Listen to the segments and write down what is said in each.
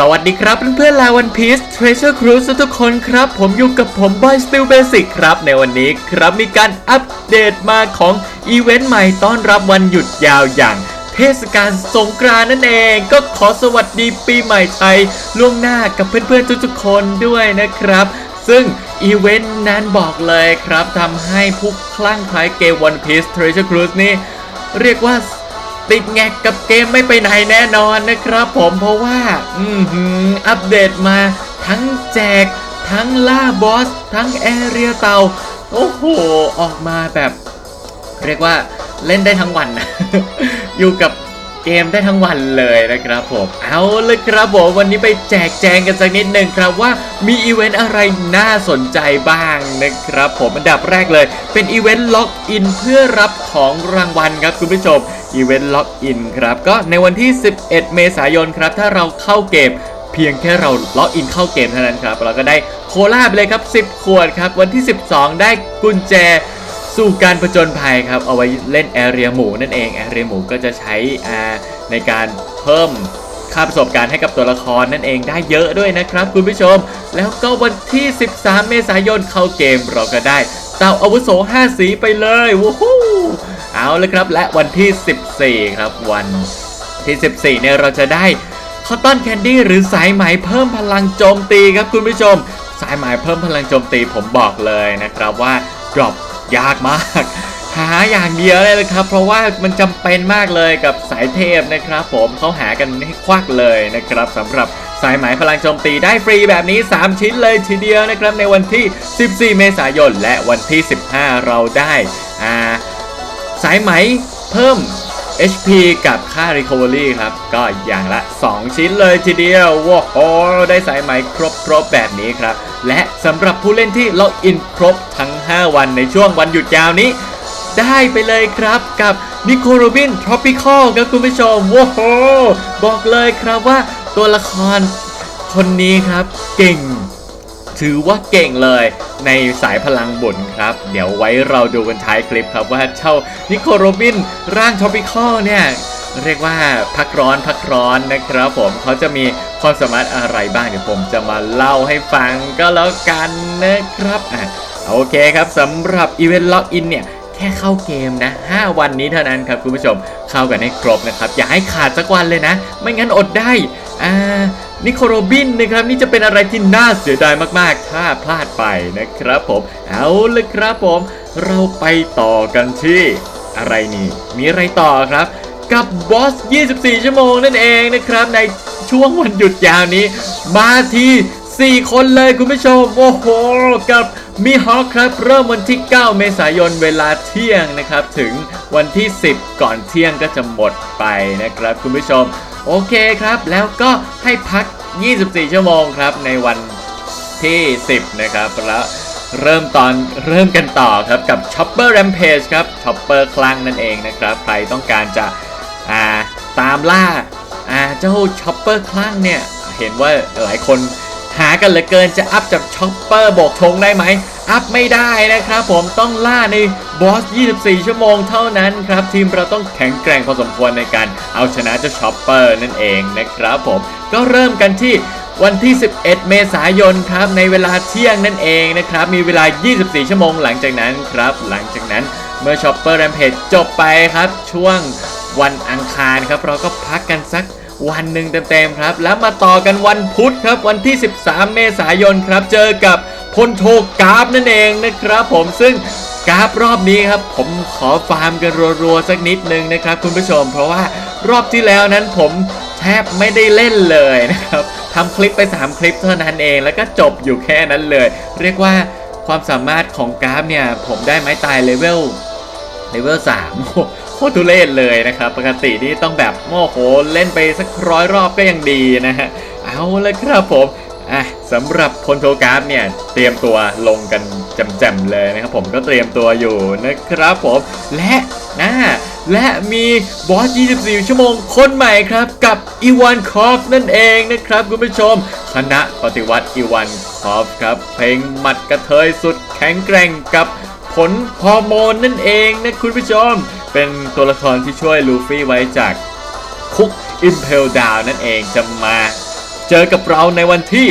สวัสดีครับเพื่อนๆลาวันพีซ Treasure Cruise ทุกคนครับ ผมอยู่กับผม Boy Still Basic ครับ ในวันนี้ครับมีการอัปเดตมาของอีเวนต์ใหม่ต้อนรับวันหยุดยาวอย่างเทศกาลสงกรานนั่นเอง ก็ขอสวัสดีปีใหม่ไทยล่วงหน้ากับเพื่อนๆทุกๆคนด้วยนะครับ ซึ่งอีเวนต์นั้นบอกเลยครับทำให้ผู้คลั่งไคล้เกม One Piece Treasure Cruise นี่เรียกว่า ติดแงกกับเกมไม่ไปไหนแน่นอนนะครับผมเพราะว่า อือหืออัปเดตมาทั้งแจก ทั้งล่าบอส ทั้งแอเรียเตา โอ้โห ออกมาแบบ เรียกว่าเล่นได้ทั้งวันนะอยู่กับเกมได้ทั้งวันเลยนะครับผม เอาเลยครับผมวันนี้ไปแจกแจงกันสักนิดหนึ่งครับว่ามีอีเวนต์อะไรน่าสนใจบ้างนะครับผมอันดับแรกเลย เป็นอีเวนต์ล็อกอินเพื่อรับของรางวัลครับคุณผู้ชม อีเวนต์ล็อกอินครับ ก็ในวันที่ 11 เมษายนครับ ถ้าเราเข้าเกมเพียงแค่เราล็อกอินเข้าเกมเท่านั้นครับ เราก็ได้โคลาไปเลยครับ 10 ขวดครับ วันที่ 12 ได้กุญแจสู่การผจญภัยครับ เอาไว้เล่นแอเรียหมูนั่นเองแอเรียหมูก็จะใช้ในการเพิ่มค่าประสบการณ์ให้กับตัวละครนั่นเองได้เยอะด้วยนะครับคุณผู้ชม แล้วก็วันที่ 13 เมษายนเข้าเกมเราก็ได้เต่าอาวุโส 5 สีไปเลยวู้ฮู้ เอาเลยครับและวันที่ 14 ครับวันที่ 14 เนี่ยเราจะได้คอตตอนแคนดี้หรือสายไหมเพิ่มพลังโจมตีครับคุณผู้ชม สายไหมเพิ่มพลังโจมตีผมบอกเลยนะครับว่าดรอปยากมาก หาอย่างเดียวเลยนะครับ เพราะว่ามันจำเป็นมากเลยกับสายเทพนะครับ ผมเขาหากันให้ควักเลยนะครับสำหรับสายไหมพลังโจมตีได้ฟรีแบบนี้ 3 ชิ้นเลยทีเดียวนะครับในวันที่ 14 เมษายน และวันที่ 15 เราได้ สายไหมเพิ่ม HP กับค่า Recovery ครับ ก็อย่างละ 2 ชิ้นเลยทีเดียวว้าวได้สายไหมครบครบแบบนี้ครับ และสำหรับผู้เล่นที่ล็อกอินครบทั้ง 5 วันในช่วงวันหยุดยาวนี้ ได้ไปเลยครับกับนิโคโรบินทรอปิคอลครับคุณผู้ชมว้าวบอกเลยครับว่าตัวละครคนนี้ครับเก่ง ถือว่าเก่งเลยในสายพลังบุญครับ เดี๋ยวไว้เราดูกันท้ายคลิปครับว่าเจ้านิโคโรบินร่างทอปิคอลเนี่ยเรียกว่าพักร้อนพักร้อนนะครับผมเขาจะมีความสามารถอะไรบ้างเดี๋ยวผมจะมาเล่าให้ฟังก็แล้วกันนะครับอะโอเคครับสำหรับอีเวนต์ล็อกอินเนี่ยแค่เข้าเกมนะ 5 วันนี้เท่านั้นครับคุณผู้ชมเข้ากันให้ครบนะครับ อย่าให้ขาดสักวันเลยนะ ไม่งั้นอดได้อ่า นิโคโรบินนะครับนี่จะเป็นอะไรที่น่าเสียดายมากๆ ถ้าพลาดไปนะครับผม เอาเลยครับผม เราไปต่อกันที่ อะไรนี่ มีอะไรต่อครับ กับบอส 24 ชั่วโมงนั่นเองนะครับ ในช่วงวันหยุดยาวนี้ มาที4คนเลยคุณผู้ชม โอ้โห กับมีฮอคครับ เริ่มวันที่ 9 เมษายนเวลาเที่ยงนะครับ ถึงวันที่ 10 ก่อนเที่ยงก็จะหมดไปนะครับคุณผู้ชม โอเคครับ แล้วก็ให้พัก 24 ชั่วโมงครับ ในวันที่ 10 นะครับ แล้วเริ่มตอนเริ่มกันต่อครับกับ Chopper Rampage ครับ Chopper คลั่งนั่นเองนะครับ ใครต้องการจะอ่าตามล่าอ่าเจ้า Chopper คลั่งเนี่ย เห็นว่าหลายคนหากันเหลือเกินจะอัพจาก Chopper โบกธงได้ไหม อัพไม่ได้นะครับผมต้องล่าในบอส 24 ชั่วโมงเท่านั้นครับ ทีมเราต้องแข็งแกร่งพอสมควรในการเอาชนะเจ้า Chopper นั่นเองนะครับผมก็เริ่มกันที่วันที่ 11 เมษายนครับในเวลาเที่ยงนั่นเองนะครับ มีเวลา 24 ชั่วโมงหลังจากนั้นครับ หลังจากนั้นเมื่อ Shopper Rampage จบไปครับ ช่วงวันอังคารครับ เราก็พักกันสักวันหนึ่งเต็มๆครับ แล้วมาต่อกันวันพุธครับ วันที่ 13 เมษายนครับ เจอกับ พลโทกราฟนั่นเองนะครับผมซึ่งกราฟรอบนี้ครับผมขอฟาร์มกันรัวๆสักนิดนึงนะครับคุณผู้ชม เพราะว่ารอบที่แล้วนั้นผมแทบไม่ได้เล่นเลยนะครับทำคลิปไป 3 คลิปเท่านั้นเอง แล้วก็จบอยู่แค่นั้นเลย เรียกว่าความสามารถของกราฟเนี่ย ผมได้ไม้ตายเลเวลเลเวล3โอ้โหโคตรทุเรศเลยนะครับ ปกตินี่ต้องแบบโอ้โหเล่นไปสักร้อยรอบก็ยังดีนะฮะเอาเลยครับผม อะสำหรับพลโทกราฟเนี่ย เตรียมตัวลงกันจำๆเลยนะครับผมก็เตรียมตัวอยู่นะครับผม และนะและมีบอส 24 ชั่วโมงคนใหม่ครับกับอีวานคอฟนั่นเองนะครับคุณผู้ชม คณะปฏิวัติอีวานคอฟครับ เพลงหมัดกระเทยสุดแข็งแกร่งกับผลฮอร์โมนนั่นเองนะคุณผู้ชม เป็นตัวละครที่ช่วยลูฟี่ไว้จากคุกอิมเพลดาวนั่นเองจะมา เจอกับเราในวันที่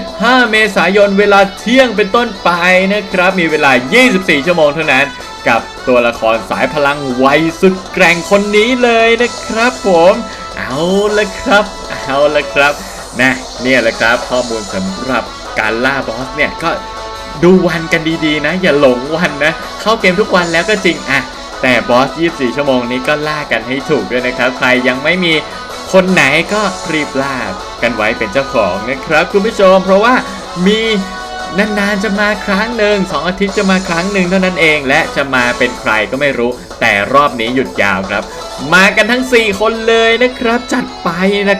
15 เมษายนเวลาเที่ยงเป็นต้นไปนะครับ มีเวลา 24 ชั่วโมงเท่านั้น กับตัวละครสายพลังวัยสุดแกร่งคนนี้เลยนะครับผม เอาละครับ เอาละครับนะเนี่ยแหละครับข้อมูลสำหรับการล่าบอสเนี่ยก็ดูวันกันดีๆนะ อย่าหลงวันนะ เข้าเกมทุกวันแล้วก็จริงอะแต่บอส 24 ชั่วโมงนี้ก็ล่ากันให้ถูกด้วยนะครับ ใครยังไม่มี คนไหนก็รีบล่ากันไว้เป็นเจ้าของนะครับ คุณผู้ชม เพราะว่ามีนานๆจะมาครั้งหนึ่งสองอาทิตย์จะมาครั้งหนึ่งเท่านั้นเอง และจะมาเป็นใครก็ไม่รู้ แต่รอบนี้หยุดยาวครับ มากันทั้ง 4 คนเลยนะครับ จัดไป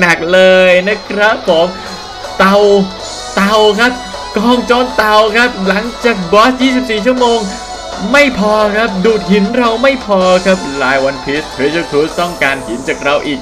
หนักๆเลยนะครับผมเตาเตาครับกองโจรเตาครับ หลังจากบอส 24 ชั่วโมง ไม่พอครับ ดูดหินเราไม่พอครับลายวันพีซเทรเจอร์ครูต้องการหินจากเราอีก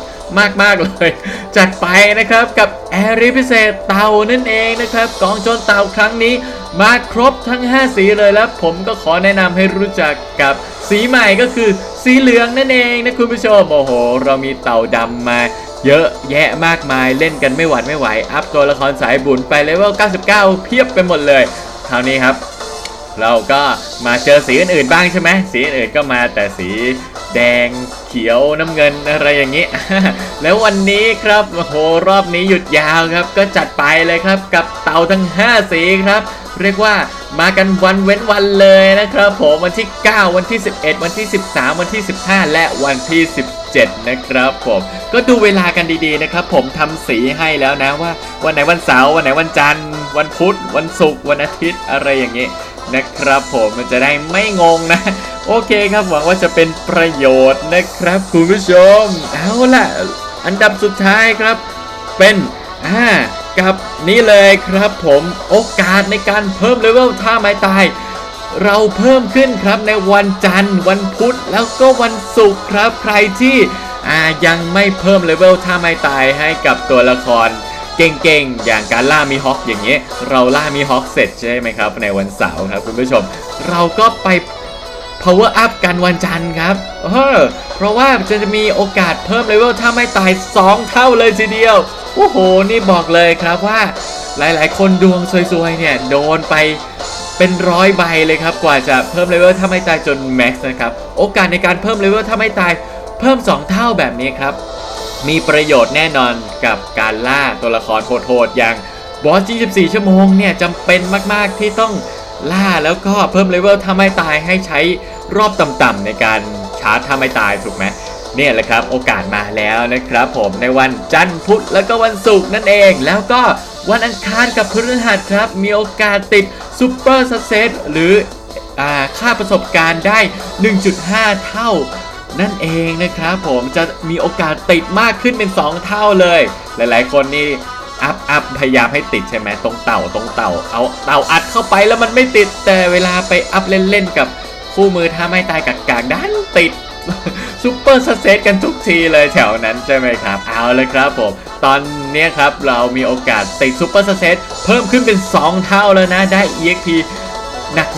มาก ๆ เลย จัดไปนะครับกับแอรีพิเศษเต่านั่นเองนะครับกองโจรเต่าครั้งนี้ มาครบทั้ง 5 สีเลยแล้วผมก็ขอแนะนำให้รู้จักกับสีใหม่ก็คือสีเหลืองนั่นเองนะคุณผู้ชมโอ้โห เรามีเต่าดำมาเยอะแยะมากมายเล่นกันไม่หวัดไม่ไหว อัพตัวละครสายบุญไปเลเวล 99 เพียบไปหมดเลยคราวนี้ครับ เราก็มาเจอสีอื่นๆบ้างใช่ไหมสีอื่นๆก็มาแต่สีแดง เขียวน้ำเงินอะไรอย่างนี้ แล้ววันนี้ครับโอ้โหรอบนี้หยุดยาวครับ ก็จัดไปเลยครับกับเตาทั้ง 5 สีครับ เรียกว่ามากันวันเว้นวันเลยนะครับผมวันที่ 9 วันที่ 11 วันที่ 13 วันที่ 15 และวันที่ 17 นะครับผมก็ดูเวลากันดีๆนะครับ ผมทำสีให้แล้วนะว่า วันไหนวันเสาร์วันไหนวันจันทร์ วันพุธวันศุกร์วันอาทิตย์อะไรอย่างนี้นะครับผมมันจะได้ไม่งงนะ โอเคครับหวังว่าจะเป็นประโยชน์นะครับคุณผู้ชม เอาล่ะ อันดับสุดท้ายครับ เป็นอ่ากับนี่เลยครับผมโอกาสในการเพิ่มเลเวลท่าไม้ตาย เราเพิ่มขึ้นครับในวันจันทร์ วันพุธแล้วก็วันศุกร์ครับใครที่อ่ายังไม่เพิ่มเลเวลท่าไม้ตายให้กับตัวละครเก่งๆ อย่างการล่ามีฮอคอย่างเงี้ย เราล่ามีฮอคเสร็จใช่ไหมครับ ในวันเสาร์ครับคุณผู้ชม เราก็ไป power up กันวันจันทร์ครับเออเพราะว่าจะมีโอกาสเพิ่มเลเวลถ้าไม่ตาย 2 เท่าเลยทีเดียว โอ้โห นี่บอกเลยครับว่า หลายๆ คนดวงซวยๆ เนี่ย โดนไปเป็นร้อยใบเลยครับ กว่าจะเพิ่มเลเวลถ้าไม่ตายจนแม็กซ์นะครับ โอกาสในการเพิ่มเลเวลถ้าไม่ตายเพิ่ม 2 เท่าแบบนี้ครับ มีประโยชน์แน่นอนกับการล่าตัวละครโหดๆอย่างบอส 24 ชั่วโมงเนี่ยจำเป็นมากๆที่ต้อง ล่าแล้วก็เพิ่มเลเวลถ้าไม่ตายให้ใช้รอบต่ำๆในการชาร์จถ้าไม่ตายถูกไหมเนี่ยแหละครับโอกาสมาแล้วนะครับ ผมในวันจันทร์พุธแล้วก็วันศุกร์นั่นเอง แล้วก็วันอังคารกับพฤหัสครับ มีโอกาสติดซูเปอร์สเซตหรือค่าประสบการณ์ได้ 1.5 เท่า นั่นเองนะครับผมจะมีโอกาสติดมากขึ้นเป็น 2 เท่าเลย หลายๆ คนนี่ อัพอัพพยายามให้ติดใช่ไหมตรงเต่าตรงเต่า เอาเต่าอัดเข้าไปแล้วมันไม่ติดแต่เวลาไปอัพเล่นๆกับคู่มือถ้าไม่ตายกากๆดันติดซูเปอร์สเซตกันทุกทีเลยแถวนั้นใช่ไหมครับ เอาเลยครับผม ตอนนี้ครับเรามีโอกาสติดซูเปอร์สเซตเพิ่มขึ้นเป็น 2 เท่าแล้วนะได้ EXP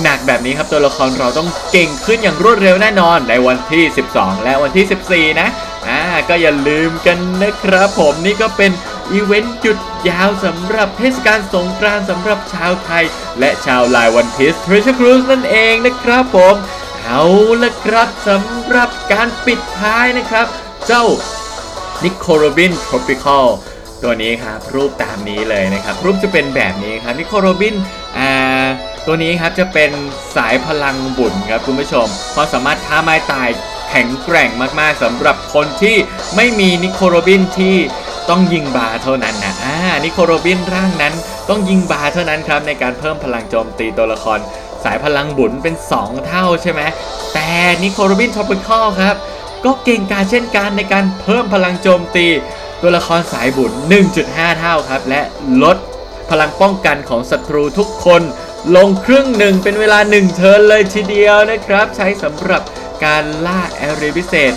หนักๆแบบนี้ครับตัวละครเราต้องเก่งขึ้นอย่างรวดเร็วแน่นอนในวันที่ 12 และวันที่ 14 นะอ่าก็อย่าลืมกันนะครับผมนี่ก็เป็น อีเวนต์หยุดยาวสำหรับเทศกาลสงกรานต์สำหรับชาวไทย และชาวลายวันพีซ Treasure Cruise นั่นเองนะครับผมเอาละครับสำหรับการปิดท้ายนะครับ เจ้านิโคโรบินทรอปิคอลตัวนี้ครับ รูปตามนี้เลยนะครับ รูปจะเป็นแบบนี้ครับนิโคโรบินอ่าตัวนี้ครับจะเป็นสายพลังบุญครับคุณผู้ชมความสามารถท้าไม้ตายแข็งแกร่งมากๆสำหรับคนที่ไม่มีนิโคโรบินที่ ต้องยิงบาเท่านั้นนะอ่านิโคโรบินร่างนั้นต้องยิงบาเท่านั้นครับในการเพิ่มพลังโจมตีตัวละคร สายพลังบุญเป็น 2 เท่าใช่ไหมแต่นิโคโรบินทอปิคอลครับก็เก่งกาจเช่นกันในการเพิ่มพลังโจมตี ตัวละครสายบุญ 1.5 เท่าครับ และลดพลังป้องกันของศัตรูทุกคนลงครึ่งหนึ่งเป็นเวลา 1 เทิร์นเลยทีเดียวนะครับ ใช้สำหรับการล่าแอรีพิเศษ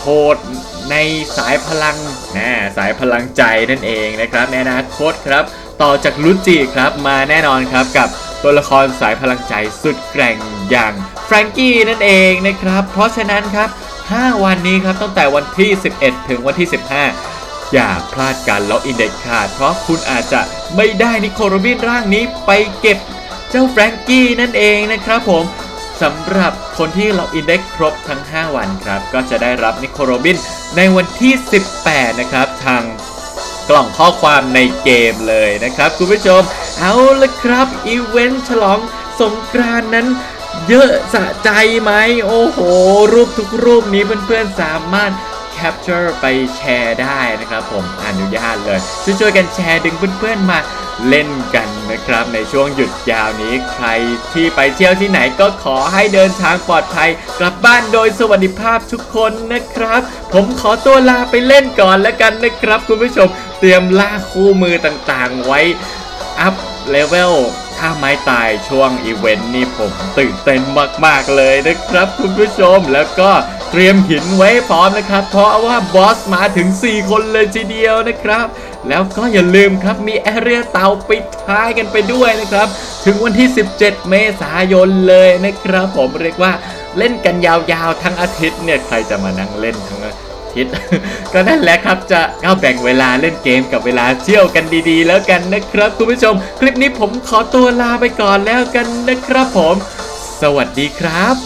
โหดๆในสายพลังนะสายพลังใจนั่นเองนะครับในอนาคตครับ ต่อจากลุจิครับมาแน่นอนครับกับตัวละครสายพลังใจสุดแกร่งอย่างแฟรงกี้นั่นเองนะครับ เพราะฉะนั้นครับ 5 วันนี้ครับตั้งแต่วันที่ 11 ถึงวันที่ 15 อย่าพลาดการล็อกอินเด็ดขาด เพราะคุณอาจจะไม่ได้นิโคโรบินร่างนี้ไปเก็บเจ้าแฟรงกี้นั่นเองนะครับผมสำหรับ คนที่เราอินได้ครบทั้ง 5 วันครับ ก็จะได้รับนิโคโรบินในวันที่ 18 นะครับ ทางกล่องข้อความในเกมเลยนะครับ คุณผู้ชม เอาละครับอีเวนต์ฉลองสงกรานนั้นเยอะสะใจไหม โอ้โห รูปทุกรูปนี้เพื่อนๆสามารถ แคปเจอร์ไปแชร์ได้นะครับผมอนุญาตเลยช่วยๆกันแชร์ดึงเพื่อนๆมาเล่นกันนะครับในช่วงหยุดยาวนี้ใครที่ไปเที่ยวที่ไหนก็ขอให้เดินทางปลอดภัย กลับบ้านโดยสวัสดิภาพทุกคนนะครับ ผมขอตัวลาไปเล่นก่อนแล้วกันนะครับ คุณผู้ชมเตรียมล่าคู่มือต่างๆ ไว้อัพเลเวลถ้าไม้ตายช่วงอีเวนต์นี่ผมตื่นเต้นมากๆเลยนะครับ คุณผู้ชมแล้วก็ เตรียมหินไว้พร้อมนะครับ เพราะว่าบอสมาถึง 4 คนเลยทีเดียวนะครับ แล้วก็อย่าลืมครับมีแอเรียเตาปิดท้ายกันไปด้วยนะครับ ถึงวันที่ 17 เมษายนเลยนะครับ ผมเรียกว่าเล่นกันยาวๆ ทั้งอาทิตย์เนี่ยใครจะมานั่งเล่นทั้งอาทิตย์ก็นั่นแหละครับจะก็แบ่งเวลาเล่นเกมกับเวลาเที่ยวกันดีๆ แล้วกันนะครับคุณผู้ชม คลิปนี้ผมขอตัวลาไปก่อนแล้วกันนะครับผม สวัสดีครับ